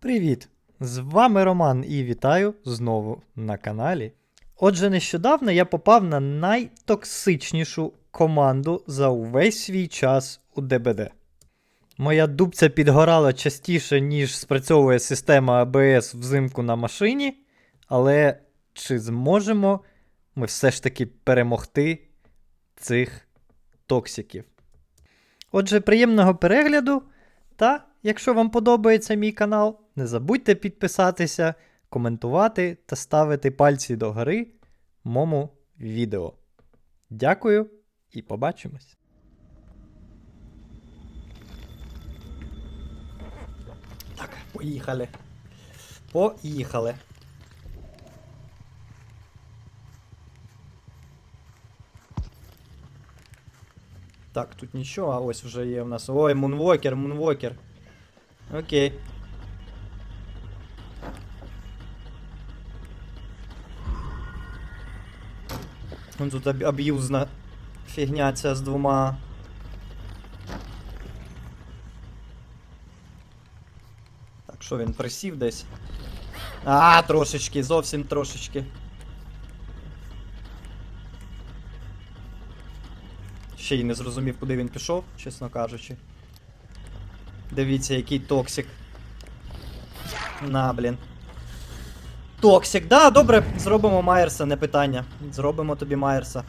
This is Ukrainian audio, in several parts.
Привіт! З вами Роман і вітаю знову на каналі. Отже, нещодавно я попав на найтоксичнішу команду за увесь свій час у ДБД. Моя дубця підгорала частіше, ніж спрацьовує система АБС взимку на машині, але чи зможемо ми все ж таки перемогти цих токсиків? Отже, приємного перегляду. Та, якщо вам подобається мій канал, не забудьте підписатися, коментувати та ставити пальці догори моєму відео. Дякую і побачимось. Так, поїхали. Поїхали. Так, тут нічого, а ось вже є в нас. Ой, мунвокер, мунвокер. Окей. Вон тут аб- аб'юзна фігня ця з двома. Так, що він присів десь? А, трошечки, зовсім трошечки. Ще й не зрозумів, куди він пішов, чесно кажучи. Дивіться, який токсик. На, блін. Токсик, да, добре, зробимо Майерса, не питання. Зробимо тобі Майерса.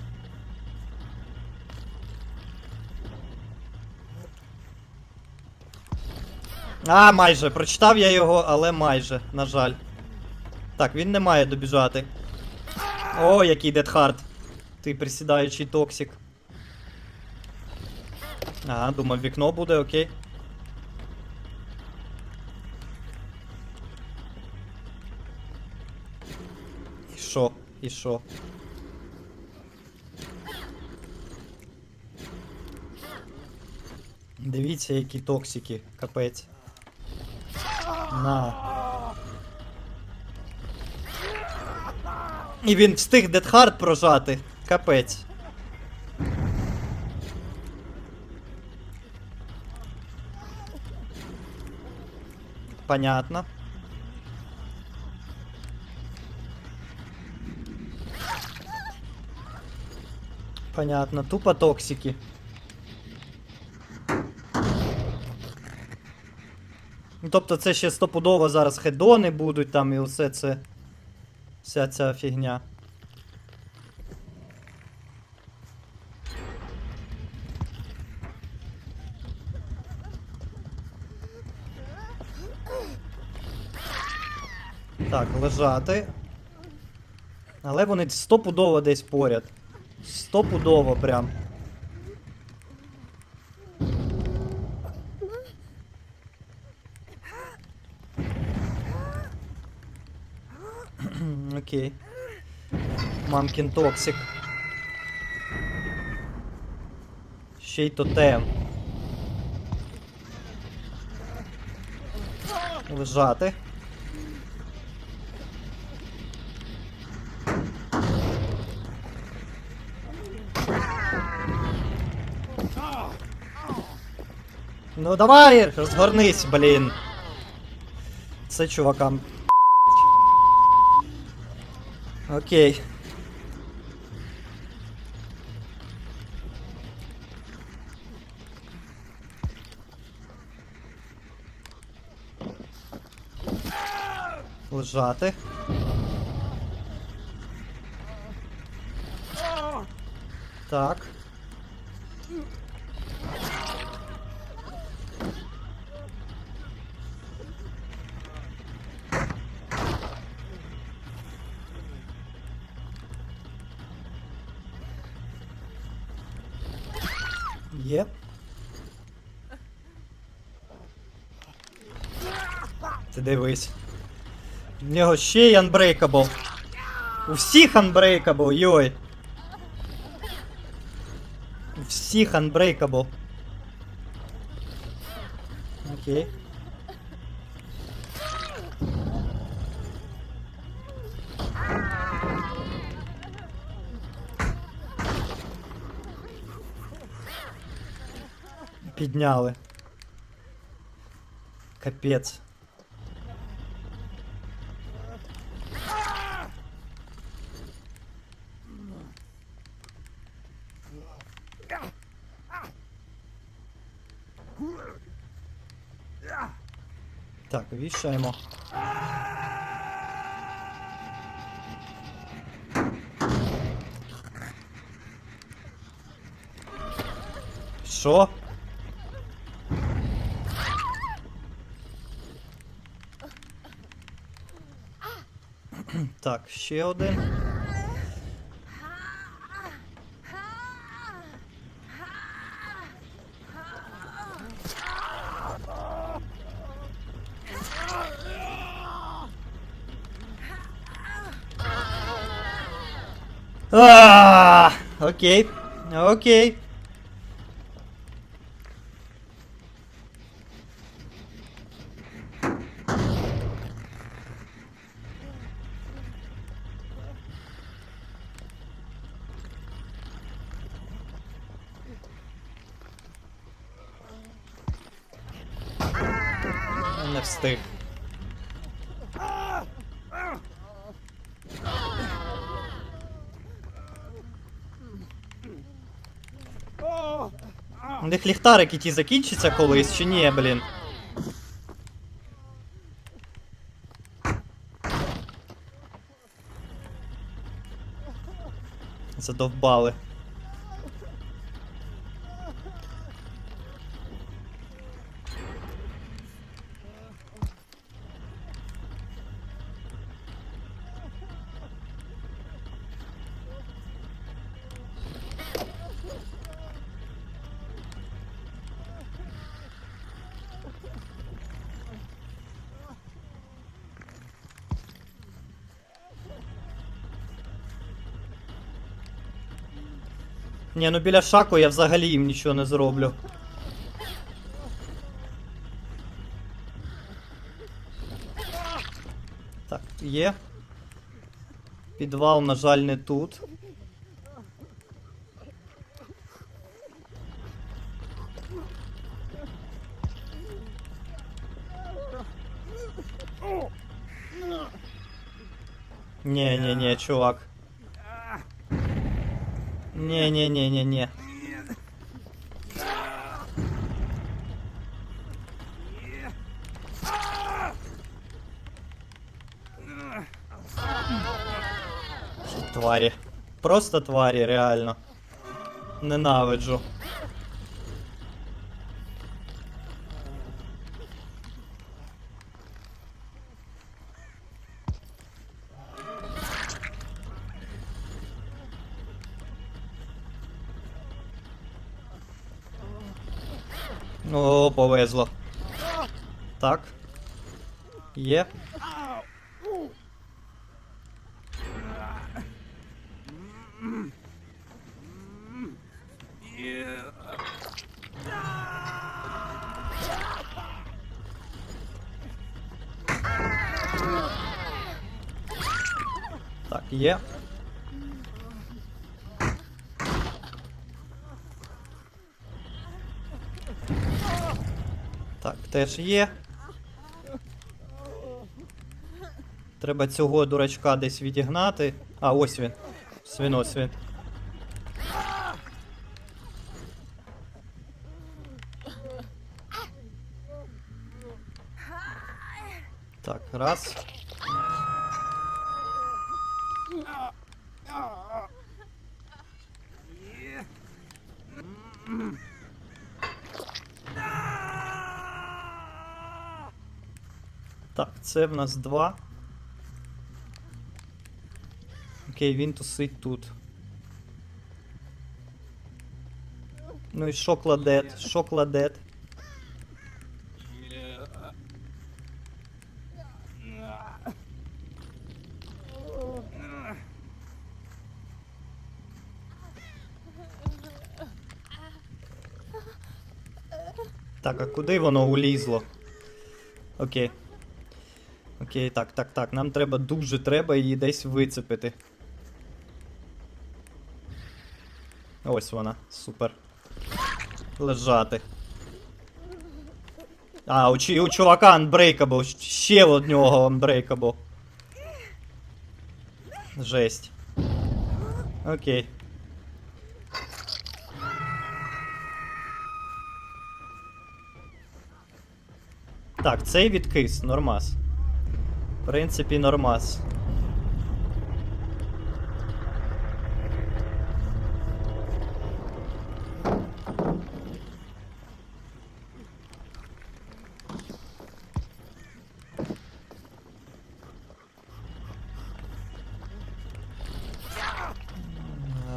А, майже. Прочитав я його, але майже, на жаль. Так, він не має добіжати. О, який дедхард. Ти присідаючий токсик. Ага, думав, вікно буде, окей. Що? І що? Дивіться, які токсики, капець. На. І він встиг Дедхард прожати. Капець. Понятно. Понятно, тупо токсики. Ну, тобто це ще стопудово зараз хедони будуть там і усе це. Вся ця фігня. Так, лежати. Але вони стопудово десь поряд. Стопудово прям. Окей. Мамкін токсик. Ще й тотем. Лежати. Ну давай, розгорнись, блін. Це чувакам. Окей. Лежати. Так. Є. Ти дивись. У нього ще й Unbreakable. У всіх Unbreakable, йой. У всіх Unbreakable. Окей. підняли. Капець. Так, віщаємо. Що? Так, ще один. А, Окей. Окей. Не встиг. У них ліхтарики ті закінчаться колись чи ні, блін. Задовбали. Ні, ну біля шаку я взагалі їм нічого не зроблю. Так, є. Підвал, на жаль, не тут. Ні, ні, ні, чувак. Ні, ні, ні, ні, ні. Тварі. Просто тварі, реально. Ненавиджу. О, повезло. Так. Є. Так, є. Теж є. Треба цього дурачка десь відігнати. А, ось він. Свін, він. Так, раз. Це в нас два. Окей, він тусить тут. Ну і що кладет? Що кладет? Так, а куди воно улізло? Окей. Окей, так, так, так. Нам треба дуже треба її десь вицепити. Ось вона, супер. Лежати. А, у, у чувака Unbreakable. Ще од нього Unbreakable. Жесть. Окей. Так, цей відкис, нормас. Принципі, нормас.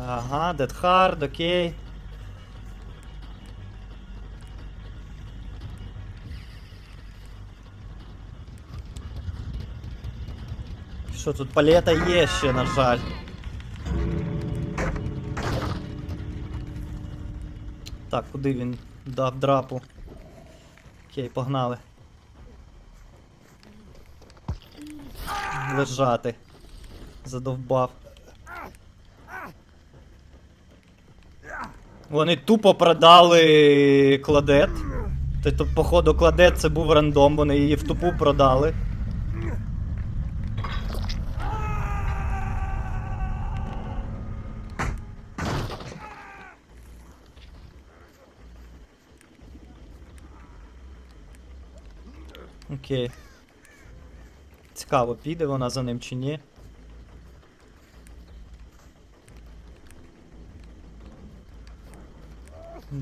Ага, Hard, окей. Що тут палета є ще, на жаль. Так, куди він дав драпу? Окей, погнали. Лежати. Задовбав. Вони тупо продали кладет. Тобто, походу, кладет це був рандом, вони її в тупу продали. Окей. Цікаво, піде вона за ним чи ні.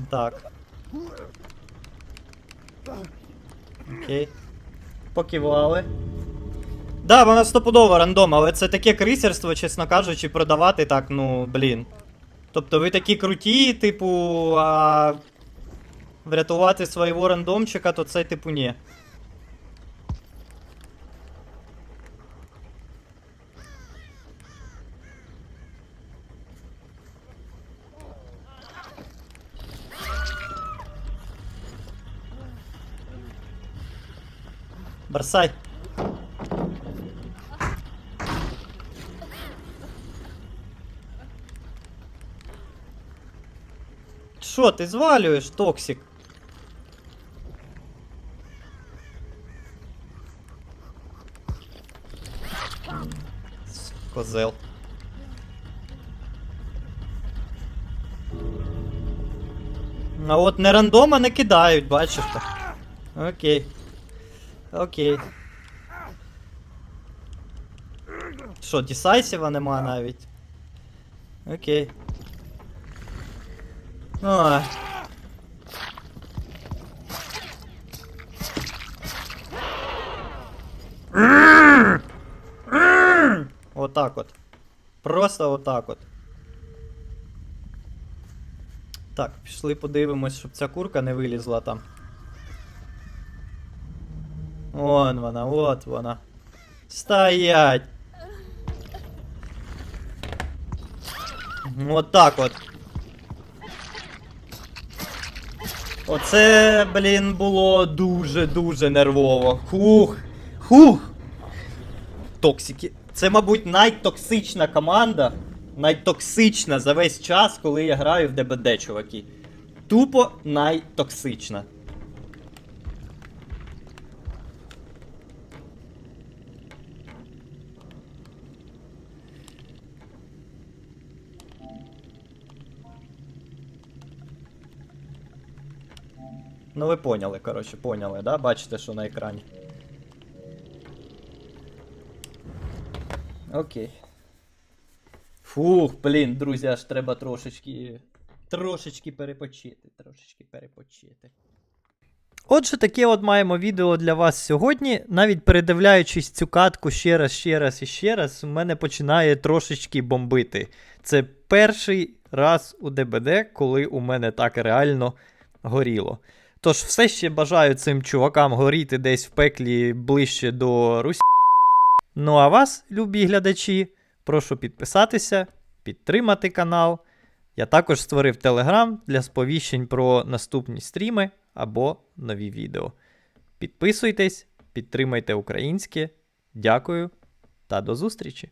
Так. Окей. Покивали. Да, вона стопудово рандом, але це таке крисерство, чесно кажучи, продавати так, ну, блін. Тобто ви такі круті, типу, а врятувати свого рандомчика, то це, типу, ні. Бросай. Що, ти звалюєш, токсик? Козел. А от не рандома не кидають, бачиш. Окей. Окей. Що, Дісайсіва нема навіть? Окей. Ой. Отак от. Просто отак от. Так, пішли подивимось, щоб ця курка не вилізла там. Вон вона, от вона. Стоять! Вот так от. Оце, блін, було дуже-дуже нервово. Хух. Хух. Токсики. Це, мабуть, найтоксична команда. Найтоксична за весь час, коли я граю в ДБД, чуваки. Тупо найтоксична. Ну ви поняли, коротше, поняли, да? Бачите, що на екрані. Окей. Фух, блін, друзі, аж треба трошечки. Трошечки перепочити. Трошечки перепочити. Отже, таке от маємо відео для вас сьогодні. Навіть передивляючись цю катку ще раз, ще раз і ще раз, у мене починає трошечки бомбити. Це перший раз у ДБД, коли у мене так реально горіло. Тож, все ще бажаю цим чувакам горіти десь в пеклі ближче до Русі. Ну а вас, любі глядачі, прошу підписатися, підтримати канал. Я також створив Телеграм для сповіщень про наступні стріми або нові відео. Підписуйтесь, підтримайте українське. Дякую та до зустрічі!